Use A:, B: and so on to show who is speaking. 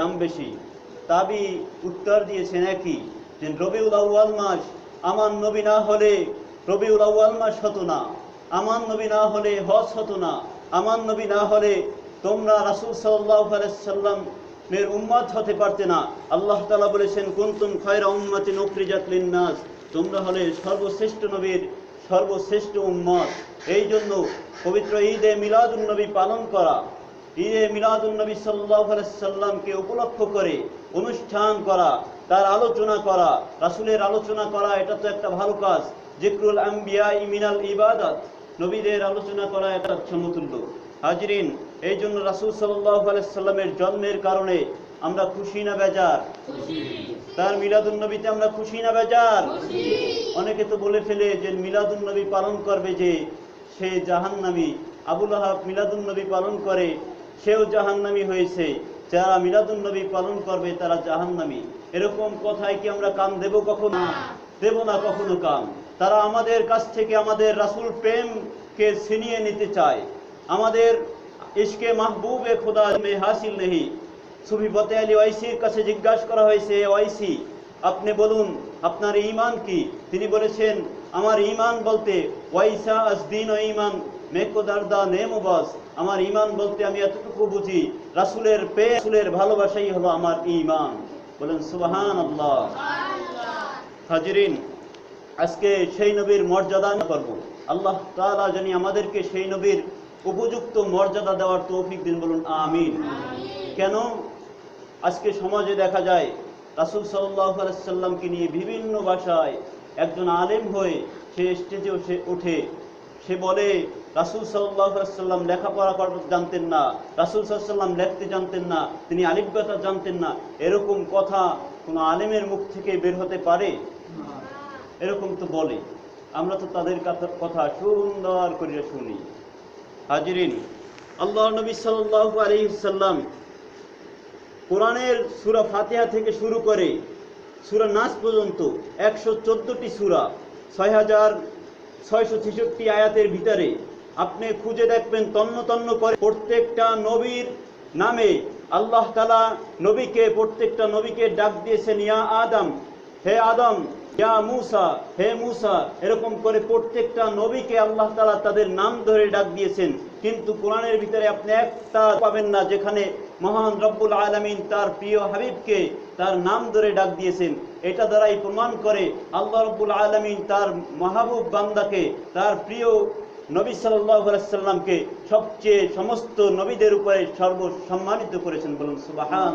A: দাম বেশি। তাবি উত্তর দিয়েছেন একই যে, রবিউল আউয়াল মাস আমার নবী না হলে রবিউল আউয়াল মাস হতো না। আমার নবী না হলে হজ হতো না। আমার নবী না হলে তোমরা রাসূল আলাইহি সাল্লাম এর উম্মত হতে পারতে না। আল্লাহ তালা বলেছেন, কুনতুম খয়রা উম্মাতিন উখরিজাত লিন-নাস। তোমরা হলে সর্বশ্রেষ্ঠ নবীর সর্বশ্রেষ্ঠ উম্মত। এই জন্য পবিত্র ঈদে মিলাদুন নবী পালন করা ঈদে মিলাদুন নবী সাল্লামকে উপলক্ষ করে অনুষ্ঠান করা তার আলোচনা করা রাসুলের আলোচনা করা এটা তো একটা ভালো কাজ। জিকরুল আম্বিয়া ইমিনাল ইবাদাত নবীদের আলোচনা করা এটা সমতুল্য। হাজরিন এই জন্য রাসূল সাল্লাহ আলাইহি সাল্লামের জন্মের কারণে আমরা খুশি না বেজার? তার মিলাদুন নবীতে আমরা খুশি না বেজার? অনেকে তো বলে ফেলে যে মিলাদুন নবী পালন করবে যে সে জাহান্নামী। আবুল আহাব মিলাদুন নবী পালন করে সেও জাহান্নামী হয়েছে। যারা মিলাদুন নবী পালন করবে তারা জাহান্নামী। এরকম কথায় কি আমরা কান দেব কখনো? দেব না কখনো কান। তারা আমাদের কাছ থেকে আমাদের রাসূল প্রেমকে ছিনিয়ে নিতে চায়। আমাদের ইশকে মাহবুবে খোদা মে হাসিল নেহি। সুফি ফতে আলী ওয়াইসির কাছে জিজ্ঞাসা করা হয়েছে "এ ওয়াইসি আপনি বলুন, আপনার ঈমান কি? তিনি বলেছেন, আমার ঈমান বলতে, ওয়াইসা আসদিন ও ঈমান মেকোদারদা নেমবাস আমার ঈমান বলতে আমি এতটুকু বুঝি, রাসূলের পে রাসূলের ভালোবাসাই হলো আমার ঈমান। বলেন, সুবহানাল্লাহ। হাজিরিন, আজকে সেই নবীর মর্যাদা করব আল্লাহ তালা জানি আমাদেরকে সেই নবীর উপযুক্ত মর্যাদা দেওয়ার তৌফিক দিন। বলুন, আমিন। কেন? আজকে সমাজে দেখা যায় রাসূল আলাইহি সাল্লামকে নিয়ে বিভিন্ন ভাষায় একজন আলেম হয়ে সে স্টেজে সে ওঠে সে বলে, রাসূল আলাইহি সাল্লাম লেখাপড়া জানতেন না। রাসূল সাল্লাম লিখতে জানতেন না। তিনি আলিফবাতা জানতেন না। এরকম কথা কোনো আলেমের মুখ থেকে বের হতে পারে? এরকম তো বলে। আমরা তো তাদের কথা- সুন্দর করে শুনি। হাজিরিন আল্লাহ নবী সাল্লাল্লাহু আলাইহি সাল্লাম কোরআনের সুরা ফাতেহা থেকে শুরু করে সুরা নাস পর্যন্ত একশো চোদ্দোটি সুরা ছয় হাজার ছয়শো ছেষট্টি আয়াতের ভিতরে আপনি খুঁজে দেখবেন তন্ন তন্ন করে প্রত্যেকটা নবীর নামে আল্লাহ তালা নবীকে, প্রত্যেকটা নবীকে ডাক দিয়েছেন, ইয়া আদম হে আদম, ইয়া মুসা, হে মুসা, এরকম করে প্রত্যেকটা নবীকে আল্লাহ তালা তাদের নাম ধরে ডাক দিয়েছেন। কিন্তু কোরআনের ভিতরে আপনি একটা পাবেন না, যেখানে মহান রব্বুল আলমিন তার প্রিয় হাবিবকে তার নাম ধরে ডাক দিয়েছেন। এটা দ্বারাই প্রমাণ করে আল্লাহ রব্বুল আলমিন তার মাহবুব বান্দাকে, তার প্রিয় নবী সাল্লাহ সাল্লামকে সবচেয়ে সমস্ত নবীদের উপরে সর্বসম্মানিত করেছেন বলুন সুবাহান